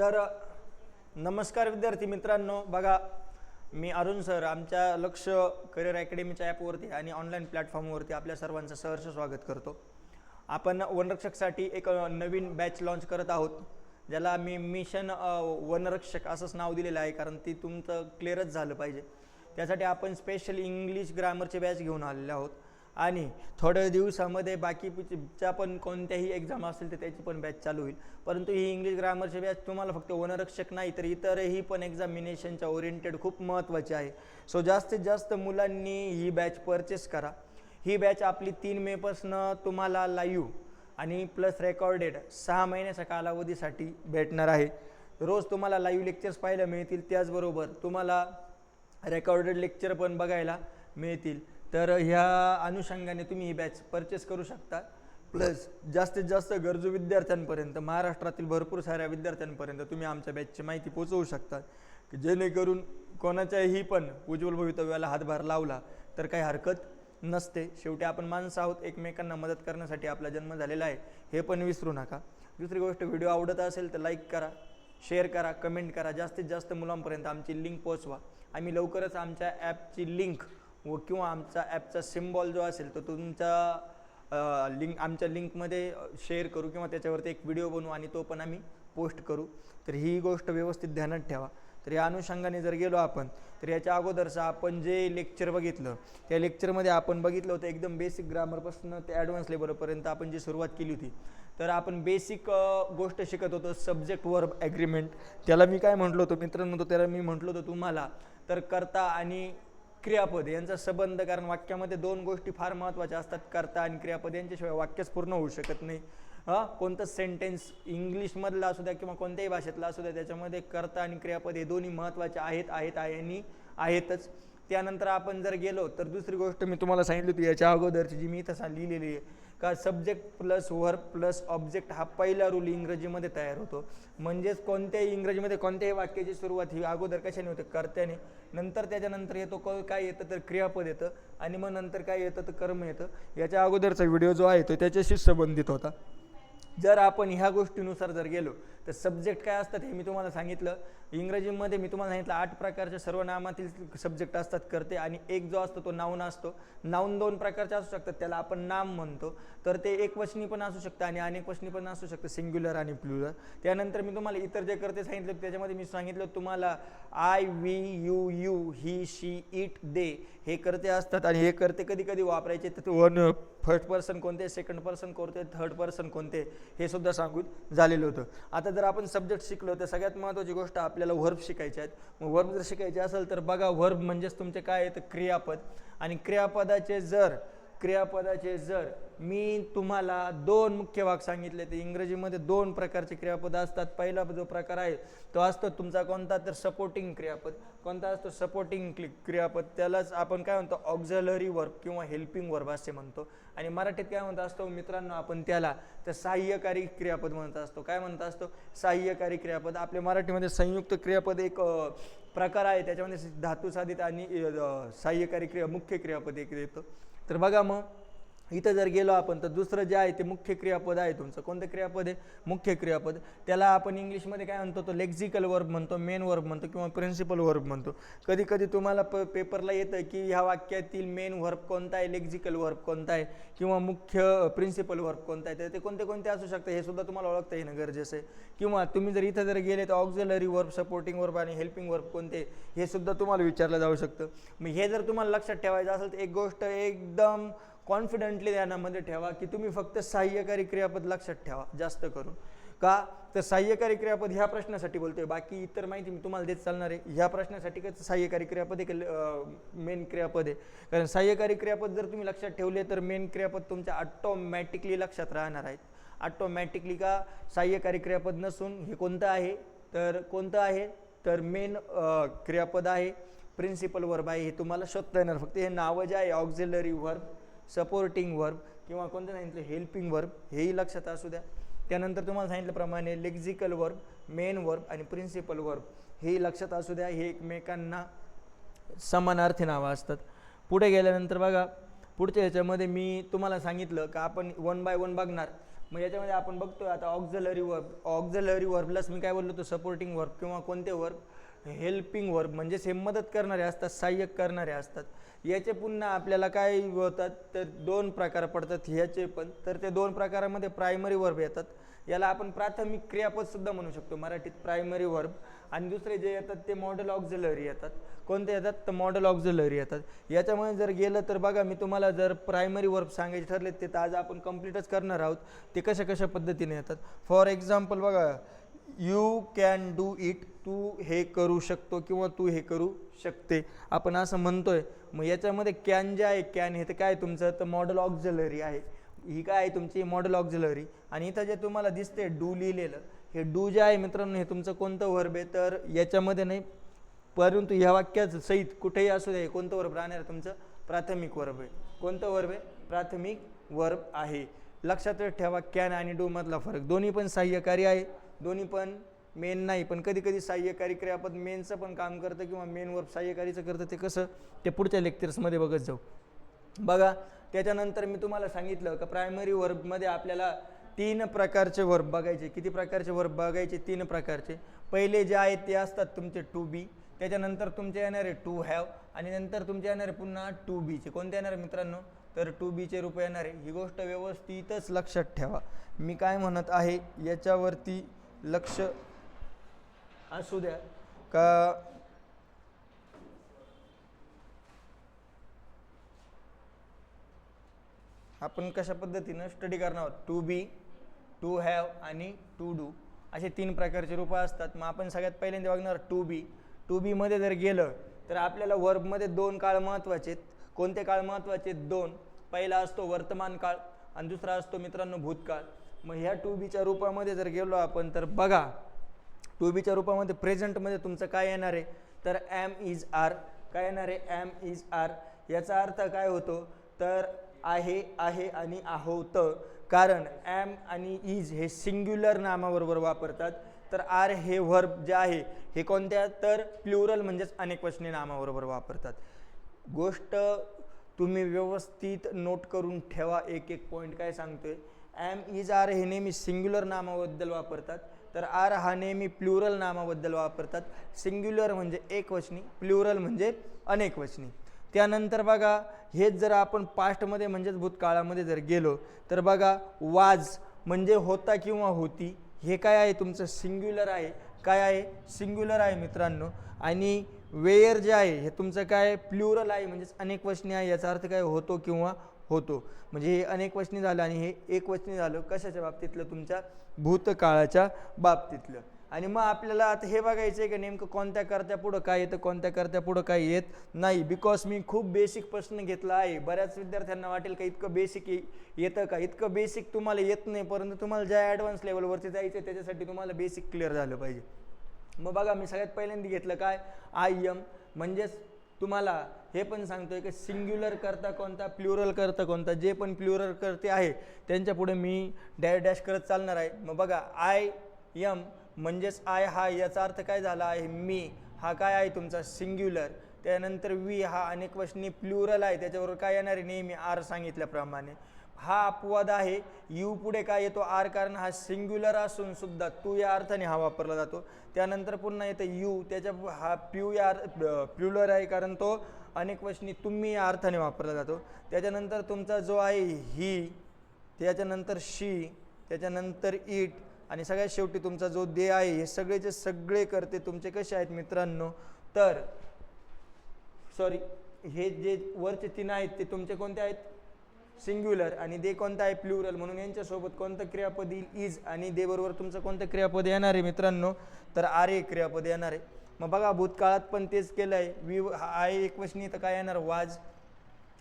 तर नमस्कार विद्यार्थी मित्रांनो. बघा मी अरुण सर आमच्या लक्ष करिअर अकॅडमीच्या ॲपवरती आणि ऑनलाईन प्लॅटफॉर्मवरती आपल्या सर्वांचं सहर्ष स्वागत करतो. आपण वनरक्षकसाठी एक नवीन बॅच लॉन्च करत आहोत ज्याला मी मिशन वनरक्षक असंच नाव दिलेलं आहे कारण ती तुमचं क्लिअरच झालं पाहिजे. त्यासाठी आपण स्पेशल इंग्लिश ग्रामरचे बॅच घेऊन आलेले आहोत. आणि थोड्या दिवसामध्ये बाकीच्या पण कोणत्याही एक्झाम असेल तर त्याची पण बॅच चालू होईल. परंतु ही इंग्लिश ग्रामरची बॅच तुम्हाला फक्त वनरक्षक नाही तर इतरही पण एक्झामिनेशनच्या ओरिएंटेड खूप महत्त्वाची आहे. सो जास्तीत जास्त मुलांनी ही बॅच परचेस करा. ही बॅच आपली तीन मेपासनं तुम्हाला लाईव्ह आणि प्लस रेकॉर्डेड सहा महिन्याच्या कालावधीसाठी भेटणार आहे. रोज तुम्हाला लाईव्ह लेक्चर्स पाहायला मिळतील त्याचबरोबर तुम्हाला रेकॉर्डेड लेक्चर पण बघायला मिळतील. तर ह्या अनुषंगाने तुम्ही ही बॅच परचेस करू शकता. प्लस जास्तीत जास्त गरजू विद्यार्थ्यांपर्यंत महाराष्ट्रातील भरपूर साऱ्या विद्यार्थ्यांपर्यंत तुम्ही आमच्या बॅचची माहिती पोचवू शकता. की जेणेकरून कोणाच्याही पण उज्ज्वल भवितव्याला हातभार लावला तर काही हरकत नसते. शेवटी आपण माणसं आहोत एकमेकांना मदत करण्यासाठी आपला जन्म झालेला आहे हे पण विसरू नका. दुसरी गोष्ट व्हिडिओ आवडत असेल तर लाईक करा शेअर करा कमेंट करा. जास्तीत जास्त मुलांपर्यंत आमची लिंक पोचवा आम्ही लवकरच आमच्या ॲपची लिंक व किंवा आमचा ॲपचा सिम्बॉल जो असेल तो तुमच्या लिंक आमच्या लिंकमध्ये शेअर करू किंवा त्याच्यावरती एक व्हिडिओ बनवू आणि तो पण आम्ही पोस्ट करू. तर ही गोष्ट व्यवस्थित ध्यानात ठेवा. तर या अनुषंगाने जर गेलो आपण तर याच्या अगोदरचं आपण जे लेक्चर बघितलं त्या लेक्चरमध्ये आपण बघितलं होतं एकदम बेसिक ग्रामरपासून ते ॲडव्हान्स लेवलपर्यंत आपण जी सुरुवात केली होती तर आपण बेसिक गोष्ट शिकत होतो सब्जेक्ट वर्ब ॲग्रीमेंट त्याला मी काय म्हटलं होतो मित्रांनो त्याला मी म्हटलं होतं तुम्हाला तर करता आणि क्रियापद. यांचा संबंध कारण वाक्यामध्ये दोन गोष्टी फार महत्त्वाच्या असतात. कर्ता आणि क्रियापद यांच्याशिवाय वाक्यच पूर्ण होऊ शकत नाही. हां कोणतं सेंटेन्स इंग्लिशमधला असू द्या किंवा कोणत्याही भाषेतला असू द्या त्याच्यामध्ये कर्ता आणि क्रियापद हे दोन्ही महत्त्वाचे आहेत आहेत आहे आणि आहेतच. त्यानंतर आपण जर गेलो तर दुसरी गोष्ट मी तुम्हाला सांगितली होती याच्या अगोदरची जी मी तसा लिहिलेली आहे का subject plus verb plus object हा पहिला रूल इंग्रजीमध्ये तयार होतो. म्हणजेच कोणत्याही इंग्रजीमध्ये कोणत्याही वाक्याची सुरुवात ही अगोदर कशाने होते? कर्त्याने. नंतर त्याच्यानंतर येतो क- काय येतं? तर क्रियापद येतं. आणि मग नंतर काय येतं? तर कर्म येतं. याच्या अगोदरचा व्हिडिओ जो आहे तो त्याच्याशी संबंधित होता. जर आपण ह्या गोष्टीनुसार जर गेलो तर सब्जेक्ट काय असतात हे मी तुम्हाला सांगितलं. इंग्रजीमध्ये मी तुम्हाला सांगितलं आठ प्रकारचे सर्वनामातील सब्जेक्ट असतात करते आणि एक जो असतो तो नाऊन असतो. नाऊन दोन प्रकारचे असू शकतात त्याला आपण नाम म्हणतो. तर ते एकवचनी पण असू शकतं आणि अनेकवचनी पण असू शकतं सिंग्युलर आणि प्लुलर त्यानंतर मी तुम्हाला इतर जे करते सांगितलं त्याच्यामध्ये मी सांगितलं तुम्हाला I we you you he she it they हे करते असतात आणि हे करते कधी कधी वापरायचे. तर वन फर्स्ट पर्सन कोणते सेकंड पर्सन कोणते थर्ड पर्सन कोणते हे सुद्धा सांगून झालेलं होतं. आता जर आपण सब्जेक्ट शिकलो तर सगळ्यात महत्त्वाची गोष्ट आपल्याला वर्ब शिकायचे आहेत. मग वर्ब जर शिकायचे असेल तर बघा वर्ब म्हणजेच तुमचे काय आहेत? क्रियापद. आणि क्रियापदाचे जर क्रियापदाचे जर मी तुम्हाला दोन मुख्य भाग सांगितले ते इंग्रजीमध्ये दोन प्रकारचे क्रियापद असतात. पहिला जो प्रकार आहे तो असतो तुमचा कोणता तर सपोर्टिंग क्रियापद. कोणता असतो सपोर्टिंग क्रियापद? त्यालाच आपण काय म्हणतो ऑक्झलरी वर्ब किंवा हेल्पिंग वर्ब असे म्हणतो. आणि मराठीत काय म्हणत असतो मित्रांनो आपण त्याला तर सहाय्यकारी क्रियापद म्हणत असतो. काय म्हणत असतो? सहाय्यकारी क्रियापद. आपल्या मराठीमध्ये संयुक्त क्रियापद एक प्रकार आहे. त्याच्यामध्ये धातू साधित आणि सहाय्यकारी क्रिया मुख्य क्रियापद एक देतो. तर बघा मग इथं जर गेलो आपण तर दुसरं जे आहे ते मुख्य क्रियापद आहे तुमचं. कोणतं क्रियापद आहे? मुख्य क्रियापद. त्याला आपण इंग्लिशमध्ये काय म्हणतो? तो लेक्झिकल वर्ब म्हणतो मेन वर्ब म्हणतो किंवा प्रिन्सिपल वर्ब म्हणतो. कधी कधी तुम्हाला प पेपरला येतं की ह्या वाक्यातील मेन वर्ब कोणता आहे? लेक्झिकल वर्ब कोणता आहे? किंवा मुख्य प्रिन्सिपल वर्ब कोणता आहे? तर ते कोणते कोणते असू शकतं? हे सुद्धा तुम्हाला ओळखता येणं गरजेचं आहे. किंवा तुम्ही जर इथं जर गेले तर ऑक्झिलरी वर्ब सपोर्टिंग वर्ब आणि हेल्पिंग वर्ब कोणते हे सुद्धा तुम्हाला विचारलं जाऊ शकतं. मग हे जर तुम्हाला लक्षात ठेवायचं असेल तर एक गोष्ट एकदम कॉन्फिडंटली ध्यानामध्ये ठेवा की तुम्ही फक्त सहाय्यकारी क्रियापद लक्षात ठेवा जास्त करून. का? तर सहाय्यकारी क्रियापद ह्या प्रश्नासाठी बोलतोय. बाकी इतर माहिती मी तुम्हाला देत चालणार आहे. ह्या प्रश्नासाठी कसं सहाय्यकारी क्रियापद एक मेन क्रियापद आहे. कारण सहाय्यकारी क्रियापद जर तुम्ही लक्षात ठेवले तर मेन क्रियापद तुमच्या ऑटोमॅटिकली लक्षात राहणार आहेत. ऑटोमॅटिकली का? सहाय्यकारी क्रियापद नसून हे कोणतं आहे? तर कोणतं आहे? तर मेन क्रियापद आहे. प्रिन्सिपल वर्ब आहे हे तुम्हाला शोधता येणार. फक्त हे नावं जे आहे ऑक्झिलरी वर्ब सपोर्टिंग वर्ब किंवा कोणतं सांगितलं हेल्पिंग वर्ब हेही लक्षात असू द्या. त्यानंतर तुम्हाला सांगितल्याप्रमाणे लेक्झिकल वर्ब मेन वर्ब आणि प्रिन्सिपल वर्ब हेही लक्षात असू द्या. हे एकमेकांना समानार्थी नावं असतात. पुढे गेल्यानंतर बघा पुढच्या ह्याच्यामध्ये मी तुम्हाला सांगितलं का आपण वन बाय वन बघणार. मग याच्यामध्ये आपण बघतोय आता ऑक्झलरी वर्ब ऑक्झलरी वर्बलाच मी काय बोललो होतो? सपोर्टिंग वर्ब किंवा कोणते वर्ब हेल्पिंग वर्ब म्हणजेच हे मदत करणारे असतात सहाय्यक करणारे असतात. याचे पुन्हा आपल्याला काय होतात तर दोन प्रकार पडतात ह्याचे पण. तर ते दोन प्रकारामध्ये प्रायमरी वर्ब येतात. याला आपण प्राथमिक क्रियापदसुद्धा म्हणू शकतो मराठीत प्रायमरी वर्ब आणि दुसरे जे येतात ते मॉडेल ऑक्झिलरी येतात. कोणते येतात? तर मॉडेल ऑक्झिलरी येतात. याच्यामुळे जर गेलं तर बघा मी तुम्हाला जर प्रायमरी वर्ब सांगायचे ठरले ते तर आज आपण कम्प्लीटच करणार आहोत. ते कशा कशा पद्धतीने येतात? फॉर एक्झाम्पल बघा यू कॅन डू इट तू हे करू शकतो किंवा तू हे करू शकते. आपण असं म्हणतोय मग याच्यामध्ये कॅन जे आहे कॅन हे तर काय तुमचं? तर मॉडल ऑक्झिलरी आहे. ही काय आहे तुमची? मॉडल ऑक्झिलरी आणि इथं जे तुम्हाला दिसते डू लिहिलेलं हे डू जे आहे मित्रांनो हे तुमचं कोणतं वर्ब आहे? तर याच्यामध्ये नाही परंतु ह्या वाक्याचं सहित कुठेही असू दे कोणतं वर्ब राहणार तुमचं? प्राथमिक वर्ब आहे. कोणतं वर्ब आहे? प्राथमिक वर्ब आहे. लक्षात ठेवा कॅन आणि डू मधला फरक. दोन्ही पण सहाय्यकारी आहे. दोन्ही पण मेन नाही पण कधी कधी सहाय्यकारी क्रियापद मेनचं पण काम करतं किंवा मेन वर्ब सहाय्यकारीचं करतं ते कसं ते पुढच्या लेक्चर्समध्ये बघत जाऊ. बघा त्याच्यानंतर मी तुम्हाला सांगितलं का प्रायमरी वर्बमध्ये आपल्याला तीन प्रकारचे वर्ब बघायचे. किती प्रकारचे वर्ब बघायचे? तीन प्रकारचे. पहिले जे आहेत ते असतात तुमचे टू बी त्याच्यानंतर तुमचे येणार आहे टू हॅव आणि नंतर तुमचे येणार आहे पुन्हा टू बीचे कोणते येणार मित्रांनो? तर टू बीचे रूप येणार आहे. ही गोष्ट व्यवस्थितच लक्षात ठेवा. मी काय म्हणत आहे? याच्यावरती लक्ष. असू द्या. का? आपण कशा पद्धतीनं स्टडी करणार आहोत? टू बी टू हॅव आणि टू डू असे तीन प्रकारचे रूपं असतात. मग आपण सगळ्यात पहिल्यांदा बघणार टू बी टू बीमध्ये जर गेलं तर आपल्याला वर्बमध्ये दोन काळ महत्त्वाचे आहेत. कोणते काळ महत्त्वाचे आहेत दोन. पहिला असतो वर्तमान काळ आणि दुसरा असतो मित्रांनो भूतकाळ. मग ह्या टू बीच्या रूपामध्ये जर गेलो आपण तर बघा टू बीच्या रूपामध्ये प्रेझेंटमध्ये तुमचं काय येणार आहे? तर ॲम इज आर काय येणार आहे? ॲम इज आर याचा अर्थ काय होतो? तर आहे आहे आणि आहोत. कारण ॲम आणि इज हे सिंग्युलर नामाबरोबर वापरतात. तर आर हे व्हर्ब जे आहे हे कोणत्या? तर प्लुरल म्हणजेच अनेकवचनी नामाबरोबर वापरतात. गोष्ट तुम्ही व्यवस्थित नोट करून ठेवा. एक एक पॉईंट काय सांगतोय? ॲम इज आर हे नेहमी सिंग्युलर नामाबद्दल वापरतात. तर आर हा नेहमी प्लुरल नामाबद्दल वापरतात. सिंग्युलर म्हणजे एकवचनी प्लुरल म्हणजे अनेकवचनी. त्यानंतर बघा हेच जर आपण पास्टमध्ये म्हणजेच भूतकाळामध्ये जर गेलो तर बघा वाज म्हणजे होता किंवा होती हे काय आहे तुमचं? सिंग्युलर आहे. काय आहे? सिंग्युलर आहे मित्रांनो. आणि वेयर जे आहे हे तुमचं काय? प्लुरल आहे म्हणजेच अनेक वचनी आहे. याचा अर्थ काय? होतो किंवा होतो. म्हणजे हे अनेक वचनी झालं आणि हे एक वचनी झालं कशाच्या बाबतीतलं? तुमच्या भूतकाळाच्या बाबतीतलं. आणि मग आपल्याला आता हे बघायचं आहे की नेमकं कोणत्या करत्या पुढं काय येतं कोणत्या करत्या पुढं काय येत नाही. बिकॉज मी खूप बेसिक प्रश्न घेतला आहे. बऱ्याच विद्यार्थ्यांना वाटेल का इतकं बेसिक येतं का? इतकं बेसिक तुम्हाला येत नाही परंतु तुम्हाला ज्या ॲडव्हान्स लेवलवरती जायचं आहे त्याच्यासाठी तुम्हाला बेसिक क्लिअर झालं पाहिजे. मग बघा मी सगळ्यात पहिल्यांदा घेतलं काय? आय एम म्हणजेच तुम्हाला हे पण सांगतो आहे की सिंग्युलर करता कोणता प्लुरल करता कोणता जे पण प्लुरल करते आहे त्यांच्या पुढे मी डॅश डॅश करत चालणार आहे. मग बघा आय यम म्हणजेच आय हा याचा अर्थ काय झाला आहे? मी. हा काय आहे तुमचा? सिंग्युलर त्यानंतर वी हा अनेक वचनी प्लुरल आहे. त्याच्याबरोबर काय येणार आहे? नेहमी आर सांगितल्याप्रमाणे. हा अपवाद आहे. यू पुढे काय येतो? आर कारण हा सिंग्युलर असून सुद्धा तू या अर्थाने हा वापरला जातो. त्यानंतर पुन्हा येतं यू. त्याच्या हा प्यू या प्युलर आहे कारण तो अनेक वशनी तुम्ही या अर्थाने वापरला जातो. त्याच्यानंतर तुमचा जो आहे ही त्याच्यानंतर शी त्याच्यानंतर इट आणि सगळ्यात शेवटी तुमचा जो दे आहे हे सगळेचे सगळे करते तुमचे कसे आहेत मित्रांनो? तर सॉरी हे जे वरचे तीन आहेत ते तुमचे कोणते आहेत? सिंग्युलर आणि दे कोणतं आहे प्लुरल म्हणून यांच्यासोबत कोणतं क्रियापद येईल? इज आणि दे बरोबर तुमचं कोणतं क्रियापद येणार आहे मित्रांनो? तर आर ए क्रियापद येणार आहे. मग बघा भूतकाळात पण तेच केलं आहे वी आय एकवचनी तर काय येणार? वाज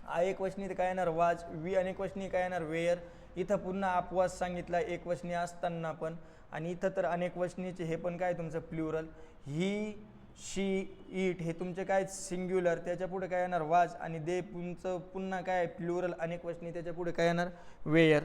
आय एकवचनी तर काय येणार? वाज वी अनेकवचनी काय येणार? वेअर इथं पुन्हा अपवास सांगितला एक वचनी असताना पण. आणि इथं तर अनेक वचनीचे हे पण काय तुमचं? प्लुरल ही शी इट हे तुमचे काय सिंग्युलर त्याच्या पुढे काय येणार? वाज आणि दे तुमचं पुन्हा काय? प्लुरल अनेक वचनी त्याच्या पुढे काय येणार? वेयर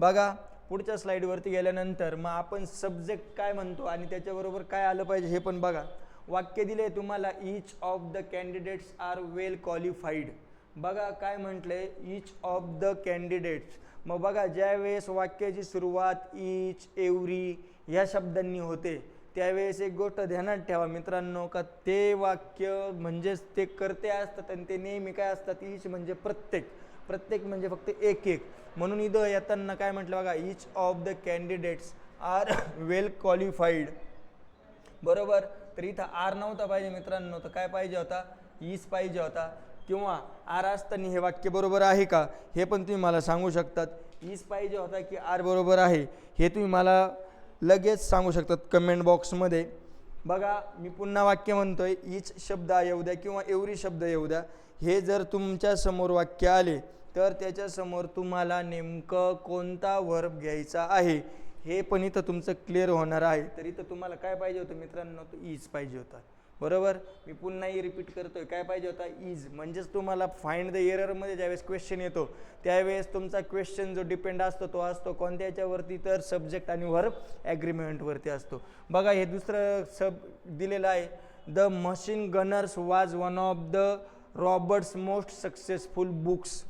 बघा पुढच्या स्लाईडवरती गेल्यानंतर मग आपण सब्जेक्ट काय म्हणतो आणि त्याच्याबरोबर काय आलं पाहिजे हे पण बघा. वाक्य दिले तुम्हाला each of the candidates are well qualified बघा काय म्हटले इच ऑफ द कॅन्डिडेट्स मग बघा ज्यावेळेस वाक्याची सुरुवात इच एवरी ह्या शब्दांनी होते त्यावेळेस एक गोष्ट ध्यानात ठेवा मित्रांनो का ते वाक्य म्हणजेच ते करते असतात आणि ते नेहमी काय असतात ईच म्हणजे प्रत्येक. प्रत्येक म्हणजे फक्त एक एक. म्हणून इथं येताना काय म्हटलं बघा each of the candidates are well qualified. बरोबर? तर इथं आर नव्हता पाहिजे मित्रांनो तर काय पाहिजे होता? ईच पाहिजे होता. किंवा आर असताना हे वाक्य बरोबर आहे का? हे पण तुम्ही मला सांगू शकतात. ईच पाहिजे होता की आर बरोबर आहे? हे तुम्ही मला लगेच सांगू शकतात कमेंट बॉक्समध्ये बघा मी पुन्हा वाक्य म्हणतो आहे ईच शब्द येऊ द्या किंवा एवरी शब्द येऊ द्या. हे जर तुमच्यासमोर वाक्य आले तर त्याच्यासमोर तुम्हाला नेमकं कोणता वर्ब घ्यायचा आहे? हे पण इथं तुमचं क्लिअर होणार आहे. तर इथं तुम्हाला काय पाहिजे होतं मित्रांनो? तो ईच पाहिजे होता. बरोबर? मी पुन्हाही रिपीट करतोय. काय पाहिजे होता? इज म्हणजेच तुम्हाला फाइंड द एररमध्ये ज्यावेळेस क्वेश्चन येतो त्यावेळेस तुमचा क्वेश्चन जो डिपेंड असतो तो असतो कोणत्या याच्यावरती तर सब्जेक्ट आणि वर्ब ॲग्रीमेंटवरती असतो. बघा हे दुसरं सब दिलेलं आहे. The machine gunners was one of the Robert's most successful books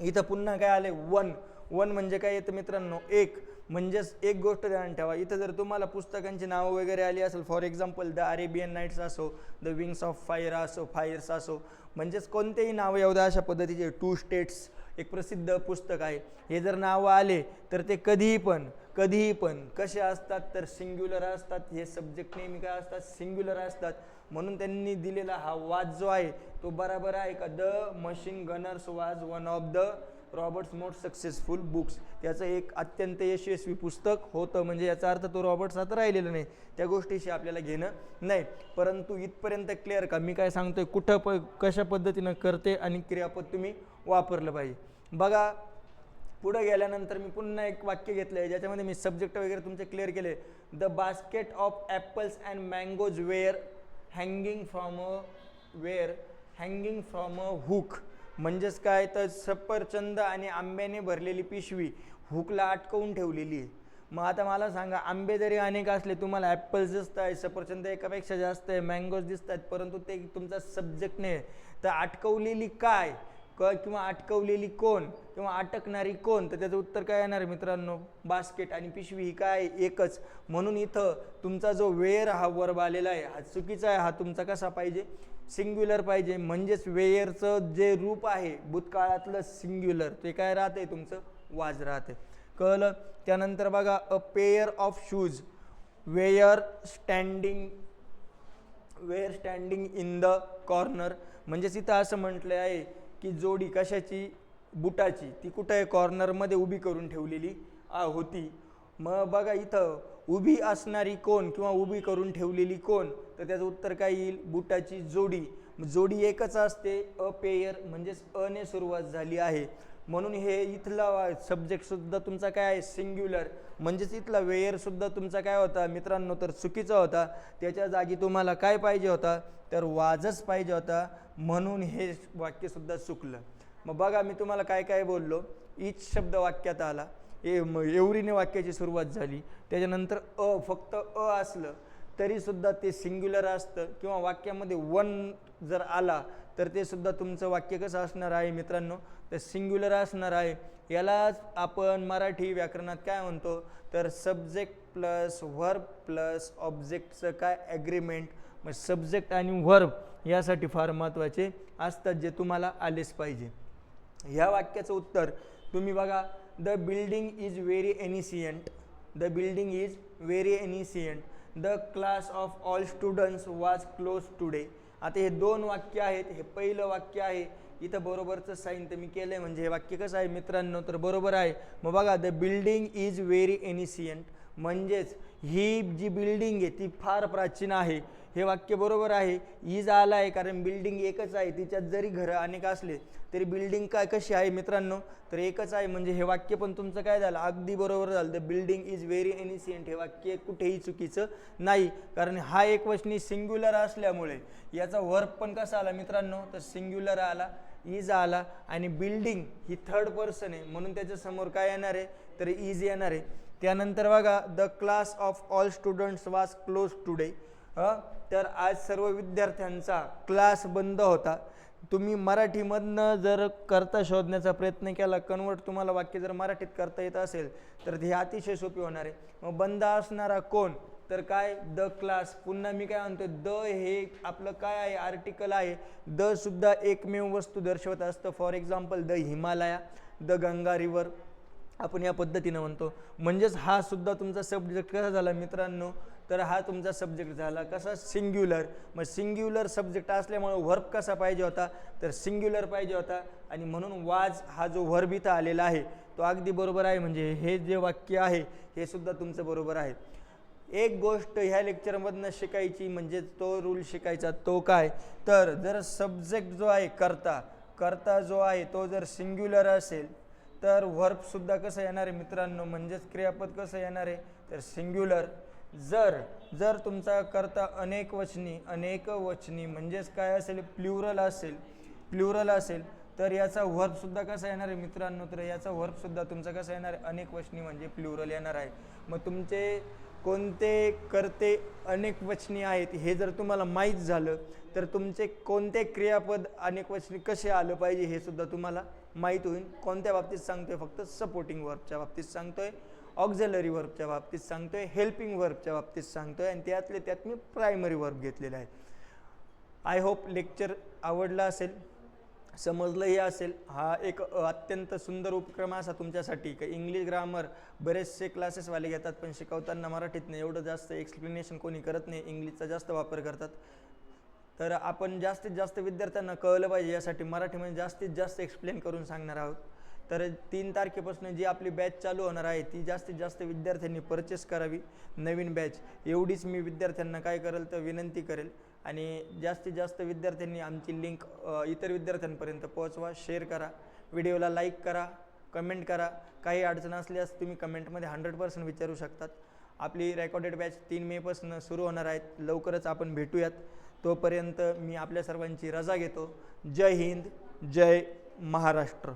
इथं पुन्हा काय आले वन वन म्हणजे काय? येतं मित्रांनो एक. म्हणजेच एक गोष्ट ध्यान ठेवा. इथं जर तुम्हाला पुस्तकांची नावं वगैरे आली असेल for example the Arabian nights असो द विंग्स ऑफ फायर असो फायर्स असो म्हणजेच कोणतेही नावं येऊ द्या अशा पद्धतीचे. टू स्टेट्स एक प्रसिद्ध पुस्तक आहे. हे जर नावं आले तर ते कधीही पण कधीही पण कसे असतात तर सिंग्युलर असतात. हे सब्जेक्ट नेहमी काय असतात? सिंग्युलर असतात. म्हणून त्यांनी दिलेला हा वाज जो आहे तो बराबर आहे का? The machine gunners was one of the Robert's most successful books. त्याचं एक अत्यंत यशस्वी पुस्तक होतं. म्हणजे याचा अर्थ तो रॉबर्ट्स आता राहिलेला नाही. त्या गोष्टीशी आपल्याला घेणं नाही. परंतु इथपर्यंत क्लिअर का? मी काय सांगतोय? कुठं प कशा पद्धतीनं करते आणि क्रियापद तुम्ही वापरलं पाहिजे. बघा पुढे गेल्यानंतर मी पुन्हा एक वाक्य घेतलं आहे ज्याच्यामध्ये मी सब्जेक्ट वगैरे तुमचे क्लिअर केले. The basket of apples and mangoes were hanging from a were hanging from a hook म्हणजेच काय तर सफरचंद आणि आंब्याने भरलेली पिशवी हुकला अटकवून ठेवलेली आहे. मग आता मला सांगा आंबे जरी अनेक असले तुम्हाला ॲपल्स दिसत आहे सफरचंद एकापेक्षा जास्त आहे मँगोज दिसत आहेत परंतु ते तुमचा सब्जेक्ट नाही तर अटकवलेली काय? क किंवा अटकवलेली कोण? किंवा अटकणारी कोण? तर त्याचं उत्तर काय येणार आहे मित्रांनो? बास्केट आणि पिशवी ही काय एकच. म्हणून इथं तुमचा जो वेअर हा वर्ब आलेला आहे हा चुकीचा आहे हा तुमचा कसा पाहिजे? सिंग्युलर पाहिजे. म्हणजेच वेयरचं जे रूप आहे भूतकाळातलं सिंग्युलर ते काय राहते तुमचं? वाज राहते. कळलं? त्यानंतर बघा a pair of shoes were standing were standing in the corner म्हणजेच इथं असं म्हटलं आहे की जोडी कशाची? बुटाची. ती कुठं आहे? कॉर्नरमध्ये उभी करून ठेवलेली आ, होती. मग बघा इथं उभी असणारी कोण किंवा उभी करून ठेवलेली कोण तर त्याचं उत्तर काय येईल? बुटाची जोडी. जोडी एकच असते अ पेयर म्हणजेच अने सुरुवात झाली आहे. म्हणून हे इथला सब्जेक्टसुद्धा तुमचा काय आहे? सिंग्युलर म्हणजेच इथला वेयरसुद्धा तुमचा काय होता? मित्रांनो तर चुकीचा होता. त्याच्या जागी तुम्हाला काय पाहिजे होता? तर वाजच पाहिजे होता. म्हणून हे वाक्यसुद्धा चुकलं. मग बघा मी तुम्हाला काय काय बोललो. इच शब्द वाक्यात आला. ए म एवरीने वाक्याची सुरुवात झाली. त्याच्यानंतर अ फक्त अ असलं तरीसुद्धा ते सिंग्युलर असतं किंवा वाक्यामध्ये वन जर आला तर ते सुद्धा तुमचं वाक्य कसं असणार आहे मित्रांनो? तर सिंग्युलर असणार आहे. यालाच आपण मराठी व्याकरणात काय म्हणतो? तर सब्जेक्ट प्लस व्हर्ब प्लस ऑब्जेक्टचं काय ॲग्रीमेंट मग सब्जेक्ट आणि व्हर्ब यासाठी फार महत्त्वाचे असतात जे तुम्हाला आलेच पाहिजे. ह्या वाक्याचं उत्तर तुम्ही बघा. The building is very ancient the building is very ancient the class of all students was close today. आता हे दोन वाक्य आहेत हे पहिलं वाक्य आहे. इथं बरोबरचं साईन तर मी केलं आहे म्हणजे हे वाक्य कसं आहे मित्रांनो तर बरोबर आहे. मग बघा the building is very ancient म्हणजेच ही जी बिल्डिंग आहे ती फार प्राचीन आहे. हे वाक्य बरोबर आहे. इज आला आहे कारण बिल्डिंग एकच आहे. तिच्यात जरी घरं अनेक असले तरी बिल्डिंग काय कशी आहे मित्रांनो? तर एकच आहे म्हणजे हे वाक्य पण तुमचं काय झालं? अगदी बरोबर झालं. The building is very ancient हे वाक्य कुठेही चुकीचं नाही. कारण हा एक वचनी सिंग्युलर असल्यामुळे याचा वर्क पण कसा आला मित्रांनो? तर सिंग्युलर आला इज आला आणि बिल्डिंग ही थर्ड पर्सन आहे. म्हणून त्याच्यासमोर काय येणार आहे? तर इज येणार आहे. त्यानंतर बघा the class of all students was close today तर आज सर्व विद्यार्थ्यांचा क्लास बंद होता. तुम्ही मराठीमधनं जर करता शोधण्याचा प्रयत्न केला कन्वर्ट तुम्हाला वाक्य जर मराठीत करता येत असेल तर हे अतिशय सोपी होणार आहे. मग बंद असणारा कोण? तर काय? The class. पुन्हा मी काय म्हणतो द हे आपलं काय आहे? आर्टिकल आहे. द सुद्धा एकमेव वस्तू दर्शवत असतं. For example the Himalaya the Ganga river. आपण या पद्धतीनं म्हणतो. म्हणजेच हा सुद्धा तुमचा सब्जेक्ट कसा झाला मित्रांनो? तर हा तुमचा सब्जेक्ट झाला. कसा? सिंग्युलर मग सिंग्युलर सब्जेक्ट असल्यामुळे व्हर्ब कसा पाहिजे होता? तर सिंग्युलर पाहिजे होता. आणि म्हणून वाज हा जो व्हर्ब इथं आलेला आहे तो अगदी बरोबर आहे. म्हणजे हे जे वाक्य आहे हे सुद्धा तुमचं बरोबर आहे. एक गोष्ट ह्या लेक्चरमधनं शिकायची म्हणजे तो रूल शिकायचा तो काय? तर जर सब्जेक्ट जो आहे करता करता जो आहे तो जर सिंग्युलर असेल तर वर्बसुद्धा कसं येणार आहे मित्रांनो? म्हणजेच क्रियापद कसं येणार आहे? तर सिंग्युलर जर जर तुमचा करता अनेक वचनी अनेक वचनी म्हणजेच काय असेल प्ल्युरल असेल प्ल्युरल असेल तर याचा वर्फसुद्धा कसा येणार आहे मित्रांनो? तर याचा वर्फसुद्धा तुमचा कसा येणार आहे? अनेक वचनी म्हणजे प्ल्युरल येणार आहे. मग तुमचे कोणते करते अनेक वचनी आहेत हे जर तुम्हाला माहीत झालं तर तुमचे कोणते क्रियापद अनेक वचनी कसे आलं पाहिजे हे सुद्धा तुम्हाला माहीत होईल. कोणत्या बाबतीत सांगतोय? फक्त सपोर्टिंग वर्बच्या बाबतीत सांगतोय. ऑक्झलरी वर्बच्या बाबतीत सांगतो आहे हेल्पिंग वर्बच्या बाबतीत सांगतो आहे आणि त्यातले त्यात मी प्रायमरी वर्ब घेतलेले आहे आय होप लेक्चर आवडला असेल समजलंही असेल. हा एक अत्यंत सुंदर उपक्रम असा तुमच्यासाठी. का इंग्लिश ग्रामर बरेचसे क्लासेसवाले घेतात पण शिकवताना मराठीतनं एवढं जास्त एक्सप्लेनेशन कोणी करत नाही. इंग्लिशचा जास्त वापर करतात. तर आपण जास्तीत जास्त विद्यार्थ्यांना कळलं पाहिजे यासाठी मराठीमध्ये जास्तीत जास्त एक्सप्लेन करून सांगणार आहोत. तर तीन तारखेपासून जी आपली बॅच चालू होणार आहे ती जास्तीत जास्त विद्यार्थ्यांनी परचेस करावी नवीन बॅच एवढीच मी विद्यार्थ्यांना काय करेल तर विनंती करेल. आणि जास्तीत जास्त विद्यार्थ्यांनी आमची लिंक इतर विद्यार्थ्यांपर्यंत पोहोचवा. शेअर करा. व्हिडिओला लाईक करा. कमेंट करा. काही अडचण असल्यास तुम्ही कमेंटमध्ये हंड्रेड पर्सेंट विचारू शकतात. आपली रेकॉर्डेड बॅच तीन मेपासून सुरू होणार आहेत. लवकरच आपण भेटूयात. तोपर्यंत मी आपल्या सर्वांची रजा घेतो. जय हिंद. जय महाराष्ट्र.